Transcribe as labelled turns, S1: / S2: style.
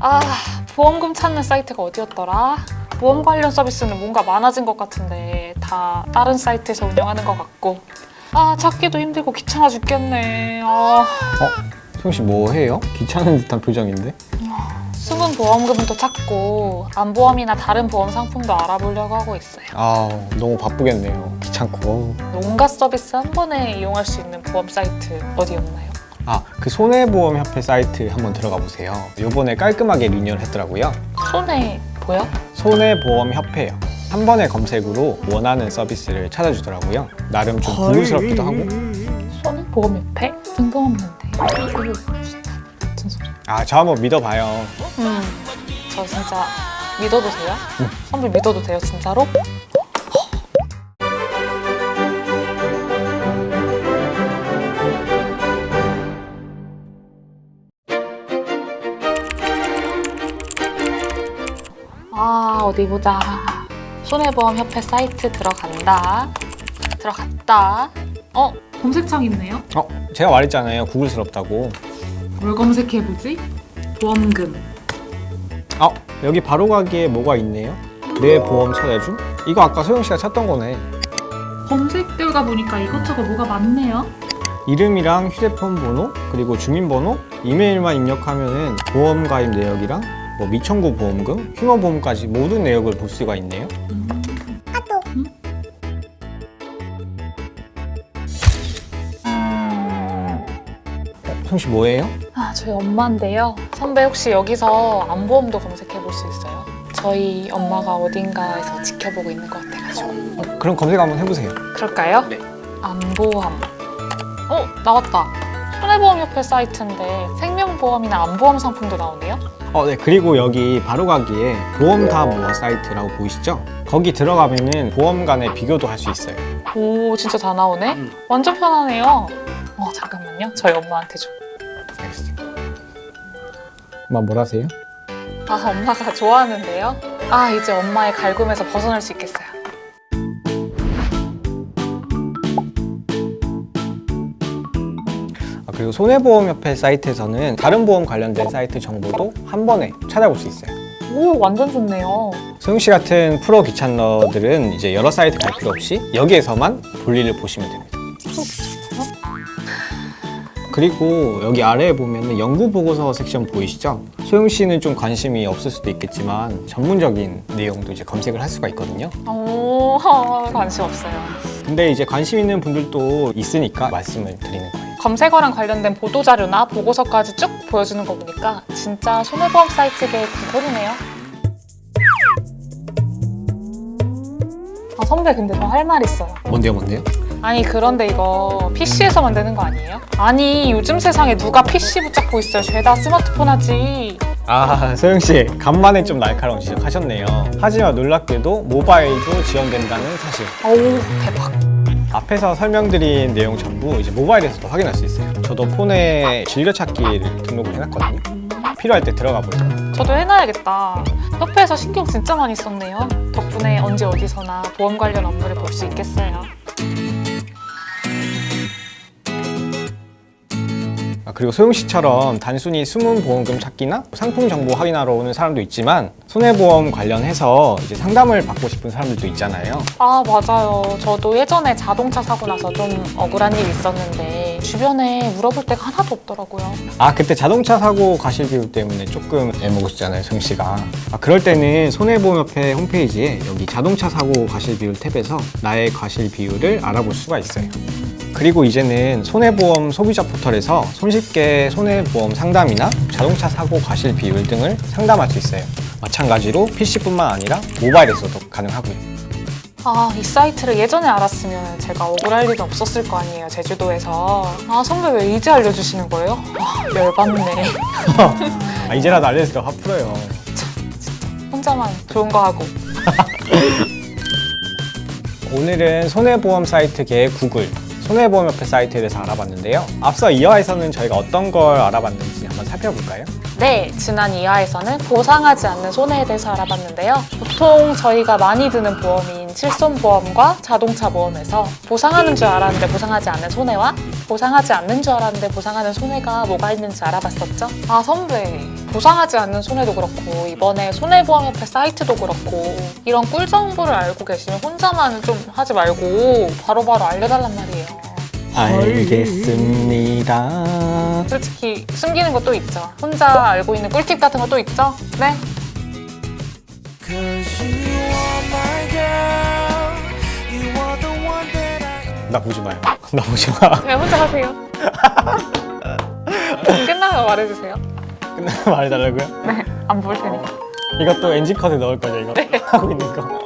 S1: 아, 보험금 찾는 사이트가 어디였더라? 보험 관련 서비스는 뭔가 많아진 것 같은데 다 다른 사이트에서 운영하는 것 같고 아 찾기도 힘들고 귀찮아 죽겠네 아.
S2: 어? 형 씨 뭐 해요? 귀찮은 듯한 표정인데?
S1: 숨은 보험금도 찾고 안보험이나 다른 보험 상품도 알아보려고 하고 있어요
S2: 아 너무 바쁘겠네요. 귀찮고.
S1: 온갖 서비스 한 번에 이용할 수 있는 보험 사이트 어디였나요?
S2: 아 그 손해보험협회 사이트 한번 들어가 보세요. 요번에 깔끔하게 리뉴얼 했더라고요.
S1: 손해 보여?
S2: 손해보험협회요. 한 번의 검색으로 원하는 서비스를 찾아주더라고요. 나름 좀 부르스럽기도 하고.
S1: 손해 보험협회? 궁금했는데 이거 진짜 같은 소리
S2: 아 저 한번 믿어봐요.
S1: 음, 저 진짜 믿어도 돼요? 선배 믿어도 돼요, 진짜로? 아, 어디 보자. 손해보험 협회 사이트 들어간다. 들어갔다. 어, 검색창 있네요.
S2: 어 제가 말했잖아요. 구글스럽다고.
S1: 뭘 검색해보지? 보험금.
S2: 어 여기 바로 가기에 뭐가 있네요? 내 보험 찾아줌? 이거 아까 소영 씨가 찾던 거네.
S1: 검색대가 보니까 이것저것 뭐가 많네요.
S2: 이름이랑 휴대폰 번호 그리고 주민번호 이메일만 입력하면은 보험 가입 내역이랑 뭐 미청구 보험금 휴먼 보험까지 모든 내역을 볼 수가 있네요. 어, 소영 씨 뭐예요?
S1: 아, 저희 엄마인데요. 선배 혹시 여기서 안보험도 검색해 볼 수 있어요? 저희 엄마가 어딘가에서 지켜보고 있는 것 같아가지고.
S2: 어, 그럼 검색 한번 해보세요.
S1: 그럴까요?
S2: 네.
S1: 안보험. 어, 나왔다. 손해보험협회 사이트인데 생명보험이나 안보험 상품도 나오네요.
S2: 어, 네. 그리고 여기 바로 가기에 보험 다 모아 사이트라고 보이시죠? 거기 들어가면은 보험 간의 비교도 할 수 있어요.
S1: 오, 진짜 다 나오네. 완전 편하네요. 어, 잠깐만요. 저희 엄마한테 좀.
S2: 알겠어요. 엄마 뭘 하세요?
S1: 아, 엄마가 좋아하는데요. 아, 이제 엄마의 갈굼에서 벗어날 수 있겠어요.
S2: 아, 그리고 손해보험협회 사이트에서는 다른 보험 관련된 사이트 정보도 한 번에 찾아볼 수 있어요.
S1: 오, 완전 좋네요.
S2: 소영 씨 같은 프로 귀찮러들은 이제 여러 사이트 갈 필요 없이 여기에서만 볼일을 보시면 됩니다. 그리고 여기 아래에 보면 연구 보고서 섹션 보이시죠? 소영 씨는 좀 관심이 없을 수도 있겠지만 전문적인 내용도 이제 검색을 할 수가 있거든요.
S1: 오, 관심 없어요.
S2: 근데 이제 관심 있는 분들도 있으니까 말씀을 드리는 거예요.
S1: 검색어랑 관련된 보도 자료나 보고서까지 쭉 보여주는 거 보니까 진짜 손해보험 사이트계의 구글이네요. 아, 선배 근데 저 할 말 있어요.
S2: 뭔데요, 뭔데요?
S1: 아니 그런데 이거 PC에서 만드는 거 아니에요? 아니 요즘 세상에 누가 PC 붙잡고 있어요? 죄다 스마트폰 하지.
S2: 아, 소영 씨, 간만에 좀 날카로운 지적하셨네요. 하지만 놀랍게도 모바일도 지원된다는 사실.
S1: 어우 대박.
S2: 앞에서 설명드린 내용 전부 이제 모바일에서도 확인할 수 있어요. 저도 폰에 즐겨찾기를 등록을 해놨거든요. 필요할 때 들어가 보세요.
S1: 저도 해놔야겠다. 협회에서 신경 진짜 많이 썼네요. 덕분에 언제 어디서나 보험 관련 업무를 볼 수 있겠어요.
S2: 그리고 소영 씨처럼 단순히 숨은 보험금 찾기나 상품 정보 확인하러 오는 사람도 있지만 손해보험 관련해서 이제 상담을 받고 싶은 사람들도 있잖아요.
S1: 아 맞아요. 저도 예전에 자동차 사고 나서 좀 억울한 일이 있었는데 주변에 물어볼 데가 하나도 없더라고요.
S2: 아 그때 자동차 사고 과실 비율 때문에 조금 애먹으시잖아요 소영 씨가 아, 그럴 때는 손해보험협회 홈페이지에 여기 자동차 사고 과실 비율 탭에서 나의 과실 비율을 알아볼 수가 있어요 그리고 이제는 손해보험 소비자 포털에서 손쉽게 손해보험 상담이나 자동차 사고 과실 비율 등을 상담할 수 있어요 마찬가지로 PC뿐만 아니라 모바일에서도 가능하고요
S1: 아, 이 사이트를 예전에 알았으면 제가 억울할 일이 없었을 거 아니에요, 제주도에서. 아, 선배 왜 이제 알려주시는 거예요? 아, 열받네.
S2: 아, 이제라도 알려주니까 화 풀어요
S1: 혼자만 좋은 거 하고.
S2: 오늘은 손해보험 사이트계의 구글 손해보험협회 사이트에 대해서 알아봤는데요. 앞서 이어에서는 저희가 어떤 걸 알아봤는지 한번 살펴볼까요?
S1: 네, 지난 2화에서는 보상하지 않는 손해에 대해서 알아봤는데요. 보통 저희가 많이 드는 보험인 실손보험과 자동차 보험에서 보상하는 줄 알았는데 보상하지 않는 손해와 보상하지 않는 줄 알았는데 보상하는 손해가 뭐가 있는지 알아봤었죠? 아, 선배. 보상하지 않는 손해도 그렇고 이번에 손해보험협회 사이트도 그렇고 이런 꿀 정보를 알고 계시면 혼자만 좀 하지 말고 바로바로 알려달란 말이에요.
S2: 알겠습니다.
S1: 솔직히 숨기는 것도 있죠. 혼자 알고 있는 꿀팁 같은 것도 있죠. 네.
S3: Cause you are my girl. You are the one that I
S2: 나 보지 마요. 나 보지 마.
S1: 그냥 혼자 하세요. 끝나면 말해주세요.
S2: 끝나면 말해달라고요?
S1: 네, 안 볼 테니까.
S2: 이것도 NG 컷에 넣을 거죠, 이거? 하고 있는 거.